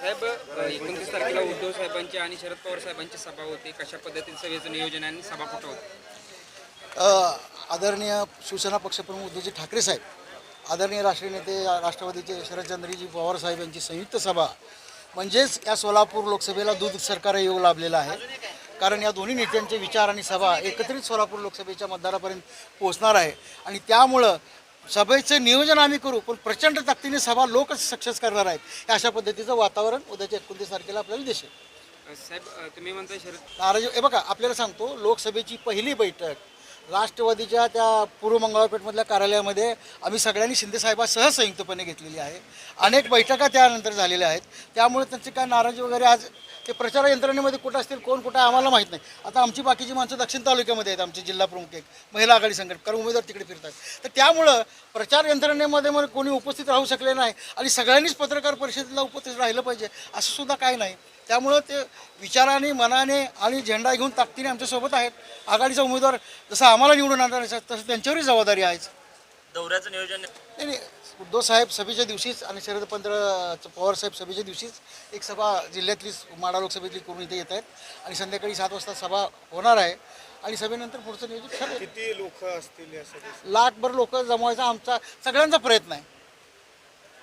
साहेब एकोणतीस तारखेला उद्धव साहेबांची आणि शरद पवार साहेबांची सभा होती. कशा पद्धतीने सभेचं नियोजन आणि सभा कुठं होती आदरणीय शिवसेना पक्षप्रमुख उद्धवजी ठाकरे साहेब आदरणीय राष्ट्रीय नेते राष्ट्रवादीचे शरदचंद्रजी पवार साहेब यांची संयुक्त सभा म्हणजेच या सोलापूर लोकसभेला दूध सरकार योग लाभलेला आहे. कारण या दोन्ही नेत्यांचे विचार आणि सभा एकत्रित सोलापूर लोकसभेच्या मतदारापर्यंत पोहोचणार आहे. आणि त्यामुळं सभेचं नियोजन आम्ही करू पण प्रचंड ताकदीने सभा लोकच सक्सेस करणार आहेत. हे अशा पद्धतीचं वातावरण उद्याच्या एकोणतीस तारखेला आपल्याला दिसेल. साहेब तुम्ही म्हणताय शरद नाराज हे बघा आपल्याला सांगतो लोकसभेची पहिली बैठक राष्ट्रवादीच्या त्या पूर्व मंगळवारपेठमधल्या कार्यालयामध्ये आम्ही सगळ्यांनी शिंदेसाहेबासह संयुक्तपणे घेतलेली आहे. अनेक बैठका त्यानंतर झालेल्या आहेत. त्यामुळे त्यांची काय नाराजी वगैरे आज ते प्रचार यंत्रणेमध्ये कुठं असतील कोण कुठं आम्हाला माहीत नाही. आता आमची बाकीची माणसं दक्षिण तालुक्यामध्ये आहेत आमचे जिल्हा प्रमुख एक महिला आघाडी संघटन कारण उमेदवार तिकडे फिरतात. तर त्यामुळं प्रचार यंत्रणेमध्ये मग कोणी उपस्थित राहू शकले नाही आणि सगळ्यांनीच पत्रकार परिषदेला उपस्थित राहिलं पाहिजे असं सुद्धा काय नाही. त्यामुळं ते विचाराने मनाने आणि झेंडा घेऊन ताकदीने आमच्यासोबत आहेत. आघाडीचा उमेदवार जसं आम्हाला निवडून आणणार तसं त्यांच्यावरही जबाबदारी आहेच. दौऱ्याचं नियोजन नाही नाही. उद्धव साहेब सभेच्या दिवशीच आणि शरद पंत्र पवार साहेब सभेच्या दिवशीच एक सभा जिल्ह्यातली माडा लोकसभेतली करून इथे येत आहेत. आणि संध्याकाळी सात वाजता सभा होणार आहे. आणि सभेनंतर पुढचं नियोजन ठरेल. किती लोक असतील यासाठी लाखभर लोक जमवायचा आमचा सगळ्यांचा प्रयत्न आहे.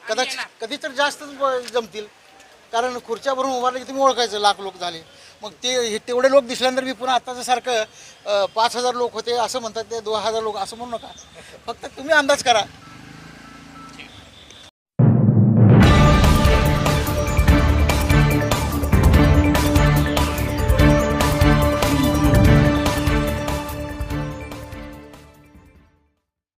कदाचित कधी तर जास्तच ब- जमतील. कारण खुर्च्या भरून उभारले की तुम्ही ओळखायचं लाख लोक झाले. मग ते हे तेवढे लोक दिसल्यानंतर मी पुन्हा आत्ताचं सारखं अं, पाच हजार लोक होते असं म्हणतात ते दोन हजार लोक असं म्हणू नका. फक्त तुम्ही अंदाज करा.